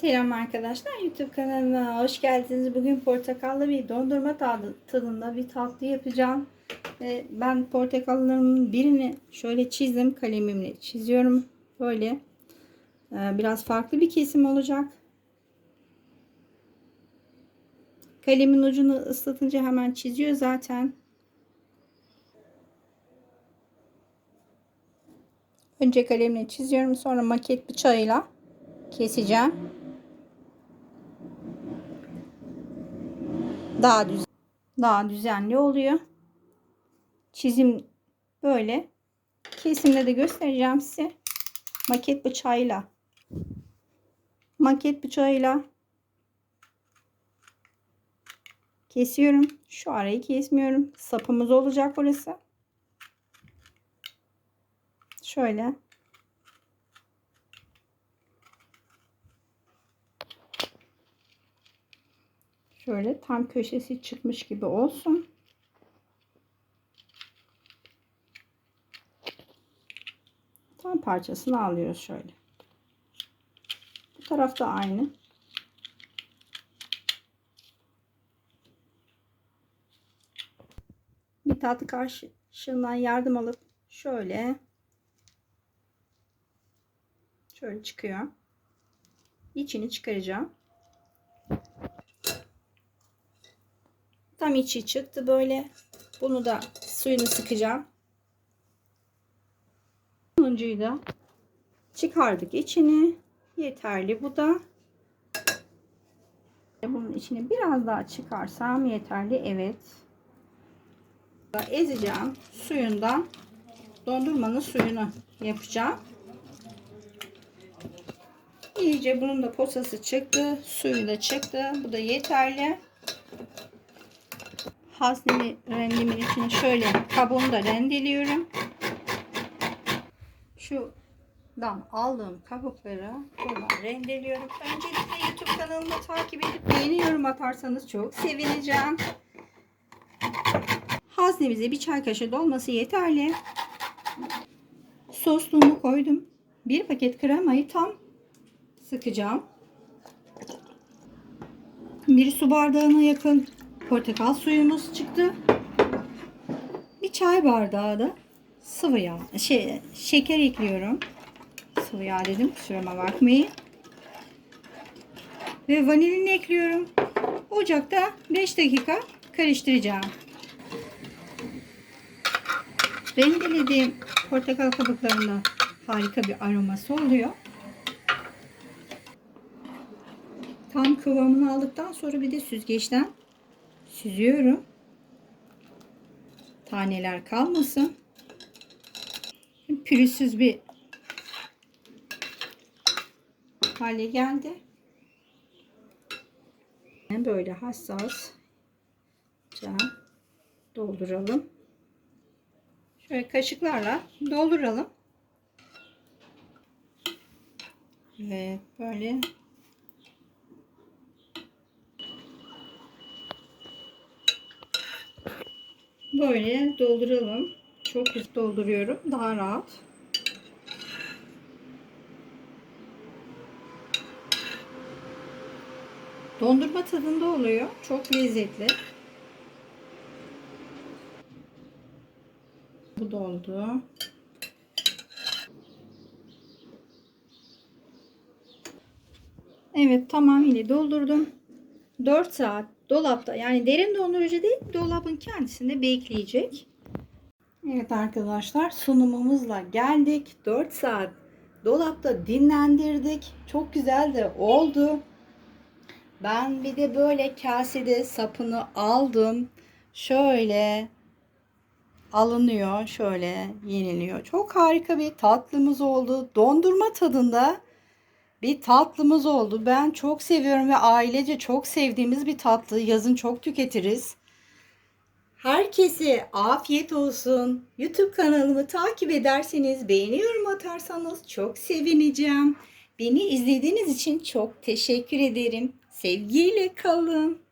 Selam arkadaşlar YouTube kanalıma hoş geldiniz. Bugün portakallı bir dondurma tadı, tadında bir tatlı yapacağım. Ben portakallarımın birini şöyle çizdim kalemimle çiziyorum. Böyle Ee, biraz farklı bir kesim olacak. Kalemin ucunu ıslatınca hemen çiziyor zaten. Önce kalemle çiziyorum sonra maket bıçağıyla keseceğim. Daha düz daha düzenli oluyor. Çizim böyle. Kesimde de göstereceğim size. Maket bıçağıyla. Maket bıçağıyla kesiyorum. Şu arayı kesmiyorum. Sapımız olacak burası. Şöyle. Şöyle tam köşesi çıkmış gibi olsun. Tam parçasını alıyoruz şöyle. Bu tarafta aynı. Bir tatlı karşılığından yardım alıp şöyle şöyle çıkıyor. İçini çıkaracağım. Tam içi çıktı böyle. Bunu da suyunu sıkacağım. Sonuncuyu da çıkardık içini. Yeterli bu da. Bunun içini biraz daha çıkarsam yeterli. Evet. Ezeceğim suyundan dondurmanın suyunu yapacağım. İyice bunun da posası çıktı. Suyu da çıktı. Bu da yeterli. Haznemi rendimin içine şöyle kabuğunu da rendeliyorum. Şuradan aldığım kabukları buradan rendeliyorum. Öncelikle YouTube kanalımı takip edip beğeni yorum atarsanız çok sevineceğim. Haznemize bir çay kaşığı dolması yeterli. Sosluğumu koydum. Bir paket kremayı tam sıkacağım. Bir su bardağına yakın portakal suyumuz çıktı. Bir çay bardağı da sıvı yağ, şey, şeker ekliyorum. Sıvı yağ dedim kusuruma bakmayın. Ve vanilini ekliyorum. Ocakta 5 dakika karıştıracağım. Rendelediğim portakal kabuklarında harika bir aroması oluyor. Tam kıvamını aldıktan sonra bir de süzgeçten süzüyorum. Taneler kalmasın. Pürüzsüz bir hale geldi. Böyle hassas dolduralım. Şöyle kaşıklarla dolduralım. Ve böyle Böyle dolduralım. Çok hızlı dolduruyorum. Daha rahat. Dondurma tadında oluyor. Çok lezzetli. Bu doldu. Evet tamamıyla doldurdum. 4 saat dolapta yani derin dondurucu değil dolabın kendisinde bekleyecek. Evet arkadaşlar sunumumuzla geldik. 4 saat dolapta dinlendirdik. Çok güzel de oldu. Ben bir de böyle kasede sapını aldım. Şöyle alınıyor. Şöyle yeniliyor. Çok harika bir tatlımız oldu. Dondurma tadında bir tatlımız oldu. Ben çok seviyorum ve ailece çok sevdiğimiz bir tatlı. Yazın çok tüketiriz. Herkese afiyet olsun. YouTube kanalımı takip ederseniz, beğeni yorum atarsanız çok sevineceğim. Beni izlediğiniz için çok teşekkür ederim. Sevgiyle kalın.